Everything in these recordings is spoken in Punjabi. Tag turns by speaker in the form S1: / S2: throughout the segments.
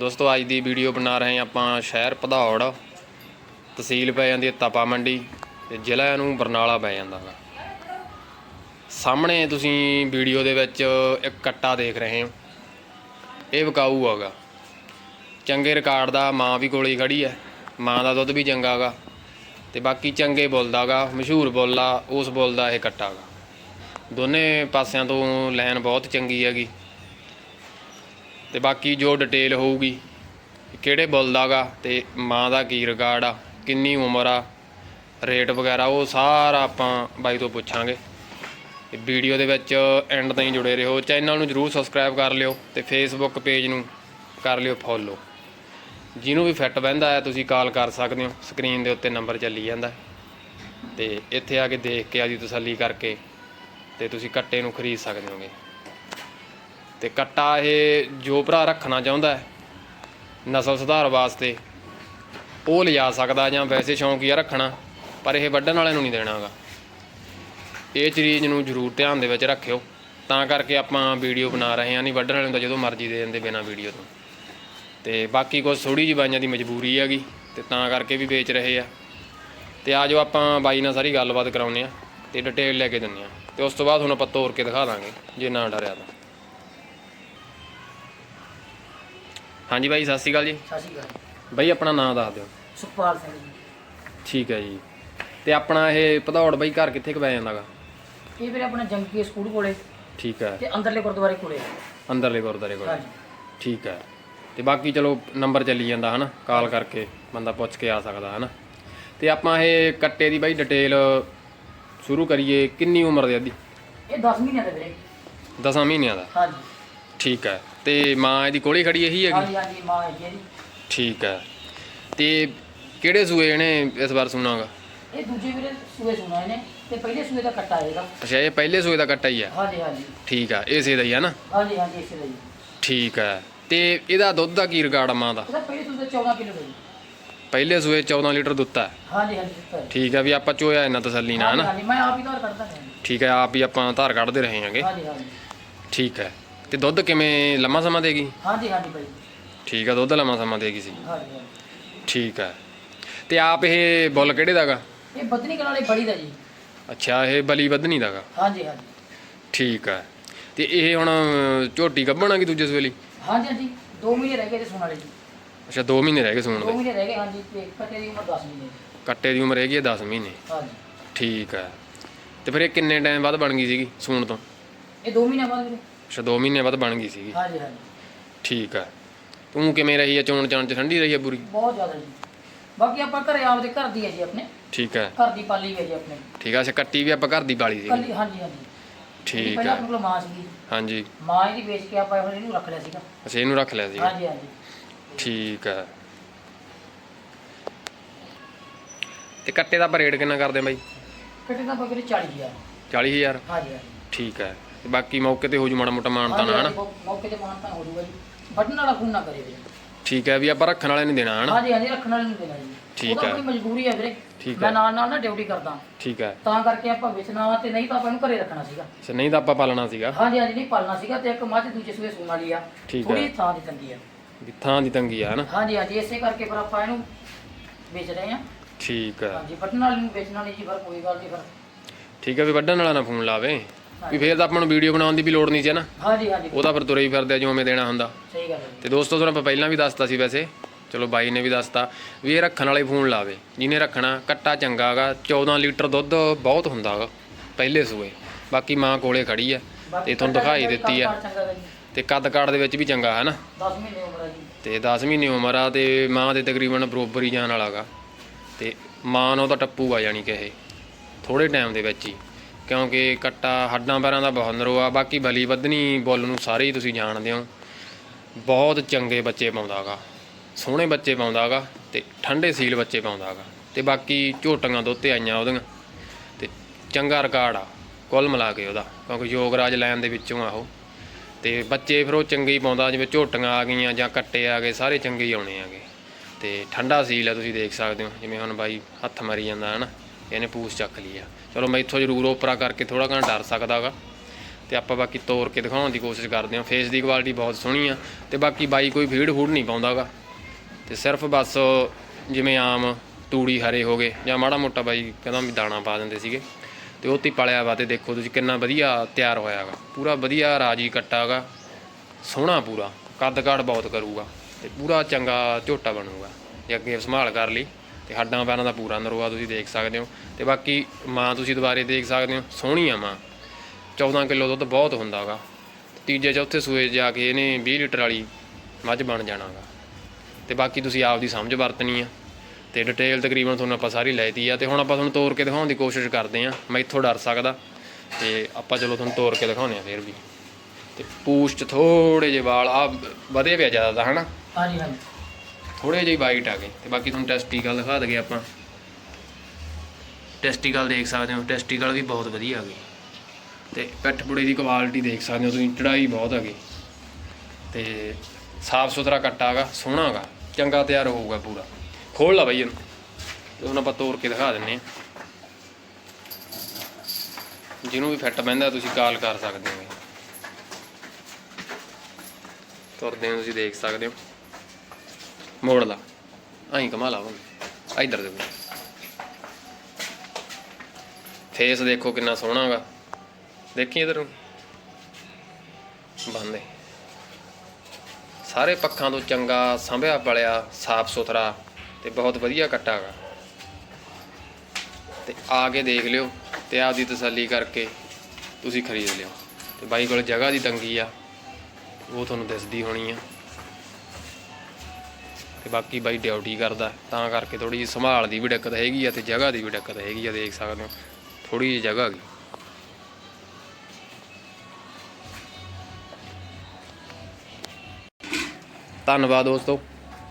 S1: ਦੋਸਤੋ, ਅੱਜ ਦੀ ਵੀਡੀਓ ਬਣਾ ਰਹੇ ਹਾਂ ਆਪਾਂ ਸ਼ਹਿਰ ਭਦੌੜ, ਤਹਿਸੀਲ ਪੈ ਜਾਂਦੀ ਹੈ ਤਪਾ ਮੰਡੀ ਤੇ ਜ਼ਿਲ੍ਹਾ ਨੂੰ ਬਰਨਾਲਾ ਪੈ ਜਾਂਦਾ ਗਾ ਸਾਹਮਣੇ ਤੁਸੀਂ ਵੀਡੀਓ ਦੇ ਵਿੱਚ ਇੱਕ ਕੱਟਾ ਦੇਖ ਰਹੇ ਹੋ। ਇਹ ਵਿਕਾਊ ਹੈਗਾ। ਚੰਗੇ ਰਿਕਾਰਡ ਦਾ ਮਾਂ ਵੀ ਕੋਲੇ ਹੀ ਖੜੀ ਹੈ। ਮਾਂ ਦਾ ਦੁੱਧ ਵੀ ਚੰਗਾ ਗਾ ਤੇ ਬਾਕੀ ਚੰਗੇ ਬੋਲਦਾ ਗਾ, ਮਸ਼ਹੂਰ ਬੋਲਾ ਉਸ ਬੋਲਦਾ ਇਹ ਕੱਟਾ ਗਾ। ਦੋਨੇ ਪਾਸਿਆਂ ਤੋਂ ਲਾਈਨ ਬਹੁਤ ਚੰਗੀ ਹੈਗੀ। ਤੇ ਬਾਕੀ ਜੋ ਡਿਟੇਲ ਹੋਊਗੀ ਕਿਹੜੇ ਬੁੱਲ ਦਾ ਗਾ ਤੇ ਮਾਂ ਦਾ ਕੀ ਰਿਕਾਰਡ ਆ, ਕਿੰਨੀ ਉਮਰ ਆ ਰੇਟ ਵਗੈਰਾ, ਉਹ ਸਾਰਾ ਆਪਾਂ ਬਾਈ ਤੋਂ ਪੁੱਛਾਂਗੇ। ਵੀਡੀਓ ਦੇ ਵਿੱਚ ਐਂਡ ਤਾਈਂ ਜੁੜੇ ਰਹੋ। ਚੈਨਲ ਨੂੰ ਜਰੂਰ ਸਬਸਕ੍ਰਾਈਬ ਕਰ ਲਿਓ ਤੇ ਫੇਸਬੁੱਕ ਪੇਜ ਨੂੰ ਕਰ ਲਿਓ ਫੋਲੋ ਜਿਹਨੂੰ ਵੀ ਫਿੱਟ ਬਹਿੰਦਾ ਹੈ, ਤੁਸੀਂ ਕਾਲ ਕਰ ਸਕਦੇ ਹੋ। ਸਕਰੀਨ ਦੇ ਉੱਤੇ ਨੰਬਰ ਚੱਲੀ ਜਾਂਦਾ ਹੈ। ਤੇ ਇੱਥੇ ਆ ਕੇ ਦੇਖ ਕੇ ਆਦੀ ਤਸੱਲੀ ਕਰਕੇ ਤੇ ਤੁਸੀਂ ਕੱਟੇ ਨੂੰ ਖਰੀਦ ਸਕਦੇ ਹੋਗੇ। ਤੇ ਕੱਟਾ ਇਹ ਜੋ ਭਰਾ ਰੱਖਣਾ ਚਾਹੁੰਦਾ ਹੈ, ਨਸਲ ਸੁਧਾਰ ਵਾਸਤੇ, ਉਹ ਲਿਜਾ ਸਕਦਾ ਜਾਂ ਵੈਸੇ ਸ਼ੌਂਕੀਆ ਰੱਖਣਾ, ਪਰ ਇਹ ਵੱਢਣ ਵਾਲਿਆਂ ਨੂੰ ਨਹੀਂ ਦੇਣਾਗਾ। ਇਹ ਚੀਜ਼ ਨੂੰ ਜ਼ਰੂਰ ਧਿਆਨ ਦੇ ਵਿੱਚ ਰੱਖਿਓ, ਤਾਂ ਕਰਕੇ ਆਪਾਂ ਵੀਡੀਓ ਬਣਾ ਰਹੇ ਹਾਂ, ਨਹੀਂ ਵੱਢਣ ਵਾਲਿਆਂ ਨੂੰ ਤਾਂ ਜਦੋਂ ਮਰਜ਼ੀ ਦੇ ਦਿੰਦੇ ਬਿਨਾਂ ਵੀਡੀਓ ਤੋਂ। ਤੇ ਬਾਕੀ ਕੁਝ ਥੋੜੀ ਜਿਹੀ ਬਾਈਆਂ ਦੀ ਮਜਬੂਰੀ ਹੈਗੀ, ਤੇ ਤਾਂ ਕਰਕੇ ਵੀ ਵੇਚ ਰਹੇ ਆ। ਤੇ ਆ ਜਾਓ ਆਪਾਂ ਬਾਈ ਨਾਲ ਸਾਰੀ ਗੱਲਬਾਤ ਕਰਾਉਂਦੇ ਆ ਤੇ ਡਿਟੇਲ ਲੈ ਕੇ ਦਿੰਦੇ ਆ ਤੇ ਉਸ ਤੋਂ ਬਾਅਦ ਹੁਣ ਆਪਾਂ ਤੋੜ ਕੇ ਦਿਖਾ ਦਾਂਗੇ, ਜੇ ਨਾ ਡਰਿਆ ਤਾਂ। ਹਾਂਜੀ ਬਾਈ ਸਤਿ ਸ਼੍ਰੀ ਅਕਾਲ ਜੀ।
S2: ਸਤਿ ਸ਼੍ਰੀ ਅਕਾਲ।
S1: ਬਾਈ ਆਪਣਾ ਨਾਮ ਦੱਸ ਦਿਓ।
S2: ਸੁਖਪਾਲ ਸਿੰਘ ਜੀ।
S1: ਠੀਕ ਹੈ ਜੀ। ਤੇ ਆਪਣਾ ਇਹ ਭਦੌੜ ਬਾਈ ਘਰ ਕਿੱਥੇ ਕੁ ਪੈ ਜਾਂਦਾਗਾ?
S2: ਇਹ ਵੀਰੇ ਆਪਣਾ ਜੰਗੀ ਸਕੂਲ ਕੋਲੇ।
S1: ਠੀਕ ਹੈ।
S2: ਤੇ ਅੰਦਰਲੇ ਗੁਰਦੁਆਰੇ ਕੋਲੇ
S1: ਅੰਦਰਲੇ ਗੁਰਦਾਰੇ ਕੋਲ।
S2: ਹਾਂਜੀ।
S1: ਠੀਕ ਹੈ। ਤੇ ਬਾਕੀ ਚਲੋ ਨੰਬਰ ਚੱਲੀ ਜਾਂਦਾ ਹਨਾ? ਕਾਲ ਕਰਕੇ ਬੰਦਾ ਪੁੱਛ ਕੇ ਆ ਸਕਦਾ ਹਨਾ? ਤੇ ਆਪਾਂ ਇਹ ਕੱਟੇ ਦੀ ਬਾਈ ਡਿਟੇਲ ਸ਼ੁਰੂ ਕਰੀਏ। ਕਿੰਨੀ ਉਮਰ ਦੇ ਅੱਧੀ?
S2: ਇਹ 10 ਮਹੀਨਿਆਂ ਦਾ ਵੀਰੇ।
S1: 10 ਮਹੀਨਿਆਂ ਦਾ।
S2: ਹਾਂਜੀ।
S1: ਠੀਕ ਹੈ। ਤੇ ਮਾਂ ਇਹਦੀ ਕੋਲੇ ਖੜੀ ਇਹੀ ਹੈਗੀ?
S2: ਹਾਂਜੀ ਹਾਂਜੀ ਮਾਂ ਹੈਗੀ ਹੈ ਜੀ।
S1: ਠੀਕ ਹੈ ਤੇ ਕਿਹੜੇ ਸੂਏ ਇਹਨੇ ਇਸ ਵਾਰ ਸੁਣਾਗਾ?
S2: ਇਹ ਦੂਜੇ ਵੀਰੇ ਸੂਏ ਸੁਣਾ ਇਹਨੇ ਤੇ ਪਹਿਲੇ ਸੂਏ ਦਾ ਕੱਟਾ ਆਏਗਾ
S1: ਅੱਛਾ ਇਹ ਪਹਿਲੇ ਸੂਏ ਦਾ ਕੱਟਾ ਹੀ ਹੈ
S2: ਹਾਂਜੀ ਹਾਂਜੀ।
S1: ਠੀਕ ਹੈ ਇਸੇ ਦਾ ਹੀ ਹੈ ਨਾ?
S2: ਹਾਂਜੀ ਹਾਂਜੀ ਇਸੇ ਦਾ ਜੀ
S1: ਠੀਕ ਹੈ ਤੇ ਇਹਦਾ ਦੁੱਧ ਦਾ ਕੀ ਰਿਕਾਰਡ ਆ ਮਾਂ ਦਾ?
S2: ਇਹਦਾ ਪਹਿਲੇ ਸੂਏ ਦਾ 14 ਕਿਲੋ ਦਾ ਜੀ।
S1: ਪਹਿਲੇ ਸੂਏ 14 ਲੀਟਰ ਦੁੱਤਾ ਹੈ
S2: ਹਾਂਜੀ ਹਾਂਜੀ ਦਿੱਤਾ ਹੈ।
S1: ਠੀਕ ਹੈ ਵੀ ਆਪਾਂ ਚੋਇਆ ਇਹਨਾਂ ਤਸੱਲੀ ਨਾਲ
S2: ਹਾਂਜੀ
S1: ਹਨਾ
S2: ਹਾਂਜੀ ਮੈਂ ਆਪ ਹੀ ਘਰ ਕੱਢਦਾ ਹਾਂ।
S1: ਠੀਕ ਹੈ ਆਪ ਹੀ ਆਪਾਂ ਧਾਰ ਕੱਢਦੇ ਰਹੇ ਹਾਂਗੇ।
S2: ਹਾਂਜੀ ਹਾਂਜੀ।
S1: ਠੀਕ ਹੈ ਤੇ ਦੁੱਧ ਕਿਵੇਂ ਲੰਮਾ ਸਮਾਂ ਦੇਗੀ?
S2: ਹਾਂਜੀ ਹਾਂਜੀ ਭਾਈ।
S1: ਠੀਕ ਹੈ ਦੁੱਧ ਲੰਮਾ ਸਮਾਂ ਦੇਗੀ ਸੀ।
S2: ਹਾਂਜੀ ਹਾਂਜੀ।
S1: ਠੀਕ ਹੈ ਤੇ ਆਪ ਇਹ ਬੁੱਲ ਕਿਹੜੇ ਦਾਗਾ
S2: ਇਹ ਬਦਨੀ ਕਲਾਂ ਵਾਲੀ ਬੜੀ ਦਾ ਜੀ।
S1: ਅੱਛਾ ਇਹ ਬਲੀ ਵਧਣੀ ਦਾਗਾ
S2: ਹਾਂਜੀ ਹਾਂਜੀ।
S1: ਠੀਕ ਹੈ ਤੇ ਇਹ ਹੁਣ ਝੋਟੀ ਗੱਭਣਾਗੀ ਦੂਜੇ ਸੂਏ ਲਈ
S2: ਹਾਂਜੀ ਹਾਂਜੀ। 2 ਮਹੀਨੇ ਰਹਿ ਗਏ ਤੇ ਸੁਣ ਵਾਲੇ ਜੀ।
S1: ਅੱਛਾ 2 ਮਹੀਨੇ ਰਹਿ ਗਏ ਸੂਣ
S2: 2
S1: ਦੇ
S2: ਮਹੀਨੇ ਰਹਿ ਗਏ ਹਾਂਜੀ। ਤੇ ਕੱਟੇ ਦੀ ਉਮਰ 10 ਮਹੀਨੇ।
S1: ਕੱਟੇ ਦੀ ਉਮਰ ਹੈਗੀ ਹੈ 10 ਮਹੀਨੇ।
S2: ਹਾਂਜੀ।
S1: ਠੀਕ ਹੈ ਤੇ ਫਿਰ ਇਹ ਕਿੰਨੇ ਟਾਈਮ ਬਾਅਦ ਬਣ ਗਈ ਸੀਗੀ ਸੂਣ ਤੋਂ?
S2: ਇਹ 2 ਮਹੀਨੇ ਬਾਅਦ ਵੀਰੇ।
S1: ਅੱਛਾ 2 ਮਹੀਨੇ ਬਾਅਦ ਬਣ ਗਈ ਸੀਗੀ।
S2: ਹਾਂਜੀ ਹਾਂਜੀ।
S1: ਠੀਕ ਹੈ ਤੂੰ ਕਿਵੇਂ ਰਹੀ ਹੈ ਚੋਣ ਚਾਣ ਚ ਠੰਡੀ ਰਹੀ ਹੈ ਪੂਰੀ?
S2: ਬਹੁਤ ਜ਼ਿਆਦਾ ਜੀ। ਬਾਕੀ ਆਪਾਂ ਘਰੇ ਆਪਦੇ ਘਰ ਦੀ ਹੈ ਜੀ ਆਪਣੇ।
S1: ਠੀਕ ਹੈ
S2: ਘਰ ਦੀ ਪਾਲੀ ਹੈ ਜੀ ਆਪਣੇ।
S1: ਠੀਕ ਹੈ ਅੱਛਾ ਕੱਟੀ ਵੀ ਆਪਾਂ ਘਰ ਦੀ ਸੀਗੀ।
S2: ਕੱਲੀ ਹਾਂਜੀ ਹਾਂਜੀ।
S1: ਠੀਕ
S2: ਪਹਿਲਾਂ ਆਪਣੇ ਕੋਲ ਮਾਂ ਸੀਗੀ।
S1: ਹਾਂਜੀ।
S2: ਮਾਂ ਇਹਦੀ ਵੇਚ ਕੇ ਆਪਾਂ ਹੁਣ ਇਹਨੂੰ ਰੱਖ ਲਿਆ ਸੀਗਾ।
S1: ਅੱਛਾ ਇਹਨੂੰ ਰੱਖ ਲਿਆ ਸੀਗਾ।
S2: ਹਾਂਜੀ ਹਾਂਜੀ।
S1: ਠੀਕ ਹੈ ਤੇ ਕੱਟੇ ਦਾ ਆਪਾਂ ਰੇਟ ਕਿੰਨਾ ਕਰਦੇ ਆ ਬਾਈ?
S2: ਕੱਟੇ ਦਾ ਬਗਰੇ 40000
S1: 40000
S2: ਹਾਂਜੀ ਹਾਂਜੀ।
S1: ਠੀਕ ਤੇ ਬਾਕੀ ਮੌਕੇ ਤੇ ਹੋ ਜੂ ਮਾੜਾ ਮੋਟਾ ਮਾਨਤਾ ਨਾ ਹਨਾ?
S2: ਹਾਂਜੀ, ਮੌ- ਮੌਕੇ ਤੇ ਮਾਨਤਾ ਹੋ ਜੂਗਾ ਜੀ। ਬਟਨ ਵਾਲਾ ਖੂਨ ਨਾ ਕਰੇ ਵੀਰੇ।
S1: ਠੀਕ ਹੈ ਵੀ ਆਪਾਂ ਰੱਖਣ ਵਾਲੇ ਨਹੀਂ ਦੇਣਾ ਹਨਾ?
S2: ਹਾਂਜੀ ਹਾਂਜੀ ਰੱਖਣ ਵਾਲੇ ਨੂੰ ਦੇਣਾ ਜੀ।
S1: ਠੀਕ ਹੈ।
S2: ਆਪਣੀ ਮਜਬੂਰੀ ਹੈ ਵੀਰੇ।
S1: ਠੀਕ
S2: ਮੈਂ। ਨਾਲ ਨਾਲ ਨਾ ਡਿਊਟੀ ਕਰਦਾ।
S1: ਠੀਕ ਹੈ।
S2: ਤਾਂ ਕਰਕੇ ਆਪਾਂ ਵੇਚਣਾ ਤੇ ਨਹੀਂ ਤਾਂ ਆਪਾਂ ਇਹਨੂੰ ਘਰੇ ਰੱਖਣਾ ਸੀਗਾ।
S1: ਅੱਛਾ ਨਹੀਂ ਤਾਂ ਆਪਾਂ ਪਾਲਣਾ ਸੀਗਾ।
S2: ਹਾਂਜੀ ਹਾਂਜੀ ਨਹੀਂ ਪਾਲਣਾ ਸੀਗਾ ਤੇ ਇੱਕ ਮੱਝ ਦੂਜੇ ਸੂਏ ਸੂਣ ਵਾਲੀ ਆ।
S1: ਠੀਕ ਹੈ।
S2: ਥੋੜੀ ਥਾਂ ਦੀ ਤੰਗੀ ਆ।
S1: ਵੀ ਥਾਂ ਦੀ ਤੰਗੀ ਆ ਹਨਾ?
S2: ਹਾਂਜੀ ਹਾਂਜੀ ਇਸੇ ਕਰਕੇ ਫਿਰ ਆਪਾਂ ਇਹਨੂੰ ਵੇਚ ਰਹੇ ਹਾਂ
S1: ਠੀਕ ਹੈ।
S2: ਹਾਂਜੀ ਬਟਨ ਵਾਲੀ ਨੂੰ ਵੇਚਣਾ ਨਹੀਂ ਜੀ ਫਿਰ ਕੋਈ ਗੱਲ ਨਹੀਂ ਫਿਰ।
S1: ਠੀਕ ਹੈ ਵੀ ਵੱਢਣ ਵਾਲਾ ਨਾ ਫੋਨ ਲਾਵੇ। ਵੀ ਫੇਰ ਤਾਂ ਆਪਾਂ ਨੂੰ ਵੀਡੀਓ ਬਣਾਉਣ ਦੀ ਵੀ ਲੋੜ ਨਹੀਂ ਸੀ ਨਾ?
S2: ਹਾਂਜੀ ਹਾਂਜੀ।
S1: ਉਹਦਾ ਫਿਰ ਤੁਰੇ ਹੀ ਫਿਰਦੇ ਆ ਜਿਵੇਂ ਉਵੇਂ ਦੇਣਾ ਹੁੰਦਾ।
S2: ਸਹੀ ਗੱਲ ਹੈ
S1: ਤੇ ਦੋਸਤੋ ਤੁਹਾਨੂੰ ਆਪਾਂ ਪਹਿਲਾਂ ਵੀ ਦੱਸਤਾ ਸੀ ਵੈਸੇ। ਚਲੋ ਬਾਈ ਨੇ ਵੀ ਦੱਸਤਾ ਵੀ ਇਹ ਰੱਖਣ ਵਾਲੇ ਫੋਨ ਲਾਵੇ ਜਿਹਨੇ ਰੱਖਣਾ ਕੱਟਾ ਚੰਗਾ ਹੈਗਾ 14 ਲੀਟਰ ਦੁੱਧ ਬਹੁਤ ਹੁੰਦਾ ਹੈਗਾ ਪਹਿਲੇ ਸੂਏ। ਬਾਕੀ ਮਾਂ ਕੋਲੇ ਖੜੀ ਆ ਤੇ ਤੁਹਾਨੂੰ ਦਿਖਾਈ ਦਿੱਤੀ ਆ। ਤੇ ਕੱਦ ਕਾੜ ਦੇ ਵਿੱਚ ਵੀ ਚੰਗਾ ਹੈ ਨਾ?
S2: 10 ਮਹੀਨੇ ਉਮਰ ਹੈ ਜੀ।
S1: ਤੇ 10 ਮਹੀਨੇ ਉਮਰ ਆ ਤੇ ਮਾਂ ਦੇ ਤਕਰੀਬਨ ਬਰੋਬਰ ਹੀ ਜਾਣ ਵਾਲਾਗਾ ਤੇ ਮਾਂ ਨੂੰ ਤਾਂ ਟੱਪੂ ਆ ਜਾਣੀ ਕਿ ਇਹ। ਥੋੜੇ ਟਾਈਮ ਦੇ ਵਿੱਚ ਹੀ। ਕਿਉਂਕਿ ਕੱਟਾ ਹੱਡਾਂ ਪੈਰਾਂ ਦਾ ਬਹੁਤ ਨਰੋ ਆ ਬਾਕੀ ਬਲੀ ਵਧਣੀ ਬੁੱਲ ਨੂੰ ਸਾਰੇ ਹੀ ਤੁਸੀਂ ਜਾਣਦੇ ਹੋ। ਬਹੁਤ ਚੰਗੇ ਬੱਚੇ ਪਾਉਂਦਾਗਾ, ਸੋਹਣੇ ਬੱਚੇ ਪਾਉਂਦਾਗਾ ਤੇ ਠੰਡੇ ਸੀਲ ਬੱਚੇ ਪਾਉਂਦਾਗਾ ਤੇ ਬਾਕੀ ਝੋਟੀਆਂ ਦੋਤੇ ਆਈਆਂ ਉਹਦੀਆਂ ਤੇ ਚੰਗਾ ਰਿਕਾਰਡ ਆ, ਕੁੱਲ ਮਿਲਾ ਕੇ ਉਹਦਾ, ਕਿਉਂਕਿ ਯੋਗਰਾਜ ਲਾਈਨ ਦੇ ਵਿੱਚੋਂ ਆ ਉਹ। ਤੇ ਬੱਚੇ ਫਿਰ ਉਹ ਚੰਗੇ ਹੀ ਪਾਉਂਦਾ, ਜਿਵੇਂ ਝੋਟੀਆਂ ਆ ਗਈਆਂ ਜਾਂ ਕੱਟੇ ਆ ਗਏ, ਸਾਰੇ ਚੰਗੇ ਹੀ ਆਉਣੇ ਆਗੇ ਤੇ ਠੰਡਾ ਸੀਲ ਆ, ਤੁਸੀਂ ਦੇਖ ਸਕਦੇ ਹੋ, ਜਿਵੇਂ ਹੁਣ ਬਾਈ ਹੱਥ ਮਾਰੀ ਜਾਂਦਾ ਹੈ ਨਾ ਇਹਨੇ ਪੂਛ ਚੱਕ ਲਈ ਆ। ਚਲੋ ਮੈਂ ਇੱਥੋਂ ਜ਼ਰੂਰ ਓਪਰਾ ਕਰਕੇ ਥੋੜਾ ਘਣਾ ਡਰ ਸਕਦਾਗਾ ਤੇ ਆਪਾਂ ਬਾਕੀ ਤੋੜ ਕੇ ਦਿਖਾਉਣ ਦੀ ਕੋਸ਼ਿਸ਼ ਕਰਦੇ ਹਾਂ। ਫੇਸ ਦੀ ਕੁਆਲਿਟੀ ਬਹੁਤ ਸੋਹਣੀ ਆ ਤੇ ਬਾਕੀ ਬਾਈ ਕੋਈ ਫੀਡ ਫੂਡ ਨਹੀਂ ਪਾਉਂਦਾਗਾ ਤੇ ਸਿਰਫ ਬਸ ਜਿਵੇਂ ਆਮ ਤੂੜੀ ਹਰੇ ਹੋ ਗਏ ਜਾਂ ਮਾੜਾ ਮੋਟਾ ਬਾਈ ਕਹਿੰਦਾ ਵੀ ਦਾਣਾ ਪਾ ਦਿੰਦੇ ਸੀਗੇ। ਤੇ ਉਹ ਤੇ ਪਲਿਆ ਵਾ ਤੇ ਦੇਖੋ ਤੁਸੀਂ ਕਿੰਨਾ ਵਧੀਆ ਤਿਆਰ ਹੋਇਆਗਾ ਪੂਰਾ ਵਧੀਆ ਰਾਜੀ ਕੱਟਾਗਾ ਸੋਹਣਾ ਪੂਰਾ। ਕੱਦ ਕਾਠ ਬਹੁਤ ਕਰੂਗਾ ਤੇ ਪੂਰਾ ਚੰਗਾ ਝੋਟਾ ਬਣੂਗਾ। ਜੇ ਅੱਗੇ ਸੰਭਾਲ ਕਰ ਲਈ। ਤੇ ਹੱਡਾਂ ਪੈਰਾਂ ਦਾ ਪੂਰਾ ਨਰੋਆ ਤੁਸੀਂ ਦੇਖ ਸਕਦੇ ਹੋ। ਤੇ ਬਾਕੀ ਮਾਂ ਤੁਸੀਂ ਦੁਬਾਰੇ ਦੇਖ ਸਕਦੇ ਹੋ, ਸੋਹਣੀ ਆ ਮਾਂ। 14 ਕਿਲੋ ਦੁੱਧ ਬਹੁਤ ਹੁੰਦਾਗਾ। ਤੀਜੇ, ਚੌਥੇ ਸੂਏ ਜਾ ਕੇ ਇਹਨੇ 20 ਲੀਟਰ ਵਾਲੀ ਮੱਝ ਬਣ ਜਾਣਾਗਾ। ਤੇ ਬਾਕੀ ਤੁਸੀਂ ਆਪ ਦੀ ਸਮਝ ਵਰਤਣੀ ਆ। ਤੇ ਡਿਟੇਲ ਤਕਰੀਬਨ ਤੁਹਾਨੂੰ ਆਪਾਂ ਸਾਰੀ ਲੈਤੀ ਆ। ਤੇ ਹੁਣ ਆਪਾਂ ਤੁਹਾਨੂੰ ਤੋੜ ਕੇ ਦਿਖਾਉਣ ਦੀ ਕੋਸ਼ਿਸ਼ ਕਰਦੇ ਆ। ਮੈਂ ਇੱਥੋਂ ਡਰ ਸਕਦਾ। ਤੇ ਆਪਾਂ ਚਲੋ ਤੁਹਾਨੂੰ ਤੋੜ ਕੇ ਦਿਖਾਉਂਦੇ ਆ ਫੇਰ ਵੀ। ਤੇ ਪੂਛ ਚ ਥੋੜੇ ਜਿਹੇ ਵਾਲ ਆ ਵਧੇ ਪਿਆ ਜ਼ਿਆਦਾ ਤਾਂ ਹਨਾ?
S2: ਹਾਂਜੀ ਹਾਂਜੀ।
S1: ਥੋੜੇ ਜਿਹੇ ਵਾਈਟ ਆ ਗਏ। ਤੇ ਬਾਕੀ ਤੁਹਾਨੂੰ ਟੈਸਟੀਕਲ ਦਿਖਾ ਦਗੇ ਆਪਾਂ। ਟੈਸਟੀਕਲ ਦੇਖ ਸਕਦੇ ਹੋ। ਟੈਸਟੀਕਲ ਵੀ ਬਹੁਤ ਵਧੀਆ ਆ ਗਏ ਤੇ ਪਿੱਠ ਪੁੜੇ ਦੀ ਕੁਆਲਿਟੀ ਦੇਖ ਸਕਦੇ ਹੋ ਤੁਸੀਂ। ਚੜਾਈ ਬਹੁਤ ਆ ਗਈ। ਤੇ ਸਾਫ਼ ਸੁਥਰਾ ਕੱਟਾ ਹੈਗਾ ਸੋਹਣਾ ਹੈਗਾ ਚੰਗਾ ਤਿਆਰ ਹੋਊਗਾ ਪੂਰਾ। ਖੋਲ ਲਾ ਬਈ ਇਹਨੂੰ। ਤੇ ਹੁਣ ਆਪਾਂ ਤੋੜ ਕੇ ਦਿਖਾ ਦਿੰਨੇ ਆ। ਜਿਹਨੂੰ ਵੀ ਫਿੱਟ ਪੈਂਦਾ ਤੁਸੀਂ ਕਾਲ ਕਰ ਸਕਦੇ ਹੋ। ਤੁਰਦੇ ਹੋ, ਤੁਸੀਂ ਦੇਖ ਸਕਦੇ ਹੋ। ਮੋੜ ਲਾ। ਆਈ ਕਮਾ ਲਾ ਹੁਣ ਇਧਰ ਦੇਖੋ। ਫੇਸ ਦੇਖੋ ਕਿੰਨਾ ਸੋਹਣਾ ਹੈਗਾ। ਦੇਖੀ ਇਧਰ? ਬੰਦੇ ਸਾਰੇ ਪੱਖਾਂ ਤੋਂ ਚੰਗਾ, ਸੰਭਿਆ, ਪਲਿਆ, ਸਾਫ਼ ਸੁਥਰਾ ਤੇ ਬਹੁਤ ਵਧੀਆ ਕੱਟਾ ਹੈਗਾ। ਤੇ ਆ ਕੇ ਦੇਖ ਲਿਓ ਤੇ ਆਪਦੀ ਤਸੱਲੀ ਕਰਕੇ ਤੁਸੀਂ ਖਰੀਦ ਲਿਓ। ਤੇ ਬਾਈ ਕੋਲ ਜਗ੍ਹਾ ਦੀ ਤੰਗੀ ਆ, ਉਹ ਤੁਹਾਨੂੰ ਦਿਸਦੀ ਹੋਣੀ ਆ। ਤੇ ਬਾਕੀ ਬਾਈ ਡਿਊਟੀ ਕਰਦਾ, ਤਾਂ ਕਰਕੇ ਥੋੜੀ ਜਿਹੀ ਸੰਭਾਲ ਦੀ ਵੀ ਦਿੱਕਤ ਹੈਗੀ ਆ ਤੇ ਜਗ੍ਹਾ ਦੀ ਵੀ ਦਿੱਕਤ ਹੈਗੀ ਆ, ਦੇਖ ਸਕਦੇ ਹੋ। ਥੋੜੀ ਜਿਹੀ ਜਗ੍ਹਾ ਹੈਗੀ। ਧੰਨਵਾਦ ਦੋਸਤੋ,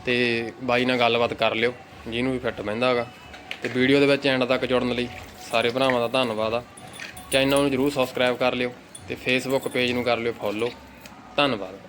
S1: ਤੇ ਬਾਈ ਨਾਲ ਗੱਲਬਾਤ ਕਰ ਲਿਓ, ਜਿਹਨੂੰ ਵੀ ਫਿੱਟ ਬਹਿੰਦਾ ਹੈਗਾ। ਤੇ ਵੀਡੀਓ ਦੇ ਵਿੱਚ ਐਂਡ ਤੱਕ ਜੁੜਨ ਲਈ ਸਾਰੇ ਭਰਾਵਾਂ ਦਾ ਧੰਨਵਾਦ ਆ। ਚੈਨਲ ਨੂੰ ਜਰੂਰ ਸਬਸਕ੍ਰਾਈਬ ਕਰ ਲਿਓ ਤੇ ਫੇਸਬੁੱਕ ਪੇਜ ਨੂੰ ਕਰ ਲਿਓ ਫੋਲੋ ਧੰਨਵਾਦ।